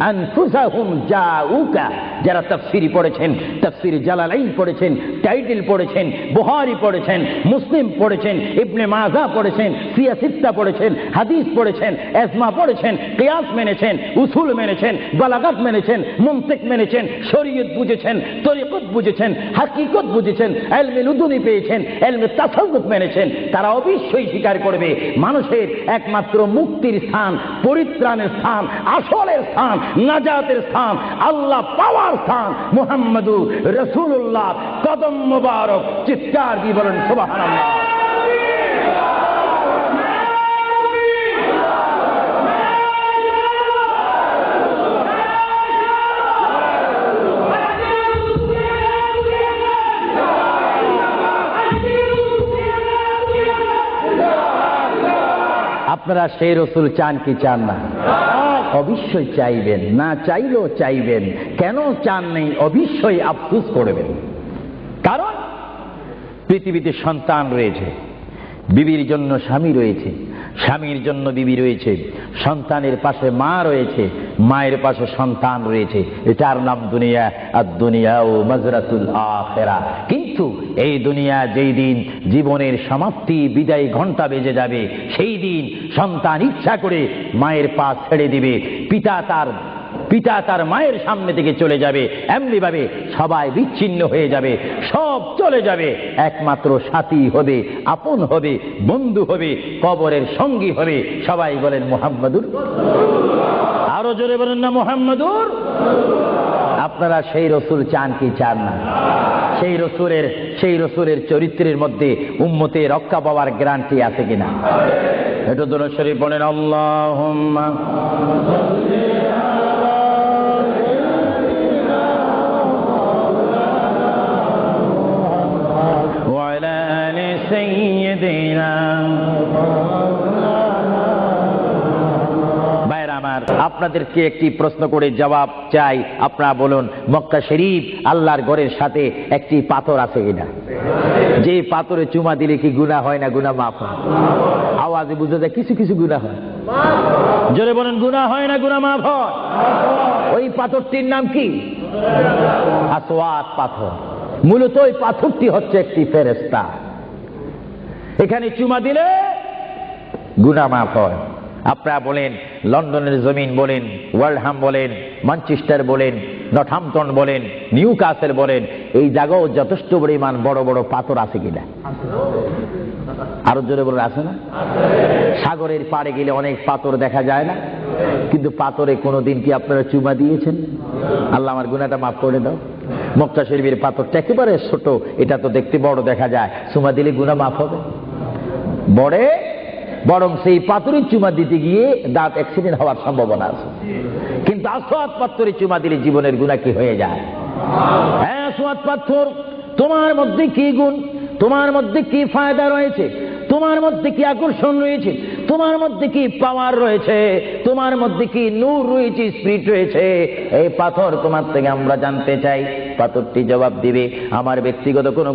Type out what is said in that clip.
আনফুসাহুম জাউকা, যারা তাফসিরি পড়েছেন, তাফসির জালালাইন পড়েছেন, টাইটেল পড়েছেন বুহারি পড়েছেন, মুসলিম পড়েছেন, ইবনে মাজা পড়েছেন সিয়াসিত্তা পড়েছেন, হাদিস পড়েছেন এসমা পড়েছেন, কিয়াস মেনেছেন, উসুল মেনেছেন, বালাগাত মেনেছেন মুমতিক মেনেছেন, শরীয়ত বুঝেছেন, তরিকত বুঝেছেন, হাকিকত বুঝেছেন, এলমে লুদুনি পেয়েছেন, এলমে তাসাউফ মেনেছেন, তারা অবশ্যই স্বীকার করবে, মানুষের একমাত্র মুক্তির স্থান, পরিত্রাণের স্থান, আসলের স্থান নাজাতের স্থান, আল্লাহ পাওয়ার স্থান মুহাম্মদু রসুল্লাহ কদম মুবারক, চিৎকার বলেন, সুবহানাল্লাহ। আপনারা সেই রসুল চান কি চান না? অবশ্যই চাইবেন, না চাইলেও চাইবেন। কেন চান নেই, অবশ্যই আফসুস করবেন। কারণ পৃথিবীতে সন্তান রয়েছে, বিবির জন্য স্বামী রয়েছে স্বামীর জন্য বিবি রয়েছে, সন্তানের পাশে মা রয়েছে, মায়ের পাশে সন্তান রয়েছে। এটার নাম দুনিয়া, আর দুনিয়া ও মজরাতুল আখেরা। কিন্তু এই দুনিয়া যেই দিন জীবনের সমাপ্তি, বিদায় ঘণ্টা বেজে যাবে, সেই দিন সন্তান ইচ্ছা করে মায়ের পা ছেড়ে দিবে, পিতা তার পিতা তার মায়ের সামনে থেকে চলে যাবে। এমনি ভাবে সবাই বিচ্ছিন্ন হয়ে যাবে। সব চলে যাবে। একমাত্র সাথী হবে, আপন হবে, বন্ধু হবে, কবরের সঙ্গী হবে। সবাই বলেন মোহাম্মদুর আরও জোরে বলেন না মোহাম্মদুর আপনারা সেই রসুল চান কি চান না? সেই রসুলের সেই রসুলের চরিত্রের মধ্যে উম্মতে রক্ষা পাওয়ার গ্যারান্টি আছে কিনা? এটা শরীফ বলেন আল্লাহ আপনাদেরকে একটি প্রশ্ন করে জবাব চাই। আপনারা বলুন, মক্কা শরীফ আল্লাহর ঘরের সাথে একটি পাথর আছে কিনা? যে পাথরে চুমা দিলে কি গুণা হয় না গুণা মাফ হয়? আওয়াজে বুঝে যায়, কিছু কিছু গুণা হয়। জোরে বলেন গুণা হয় না গুণা মাফ হয়? ওই পাথরটির নাম কি? আসওয়াত পাথর। মূলত ওই পাথরটি হচ্ছে একটি ফেরেস্তা এখানে চুমা দিলে গুনা মাফ হয়। আপনারা বলেন, লন্ডনের জমিন বলেন ওয়ার্ল্ডহাম বলেন, ম্যানচেস্টার বলেন নটহামটন বলেন নিউ কাসেল বলেন, এই জায়গাও যথেষ্ট পরিমাণ বড় বড় পাথর আছে কিনা? আরও জোরে বলে আছে না? সাগরের পাড়ে গেলে অনেক পাথর দেখা যায় না? কিন্তু পাথরে কোনোদিন কি আপনারা চুমা দিয়েছেন? আল্লাহ আমার গুনাটা মাফ করে দাও। মক্কা শরীফের পাথরটা একেবারে ছোট, এটা তো দেখতে বড় দেখা যায়। চুমা দিলে গুনা মাফ হবে। বড়ে বরং সেই পাথরের চুমা দিতে গিয়ে দাঁত অ্যাক্সিডেন্ট হওয়ার সম্ভাবনা আছে। কিন্তু আসোয়াদ পাথরে চুমা দিলে জীবনের গুণা কি হয়ে যায়? হ্যাঁ আসোয়াদ পাথর, তোমার মধ্যে কি গুণ? তোমার মধ্যে কি ফায়দা রয়েছে? তোমার মধ্যে কি আকর্ষণ রয়েছে? তোমার মধ্যে কি পাওয়ার রয়েছে? তোমার মধ্যে কি নূর রয়েছে স্পিরিট রয়েছে? এই পাথর তোমার থেকে আমরা জানতে চাই। পাথরটি জবাব দিবে, আমার ব্যক্তিগত কোনো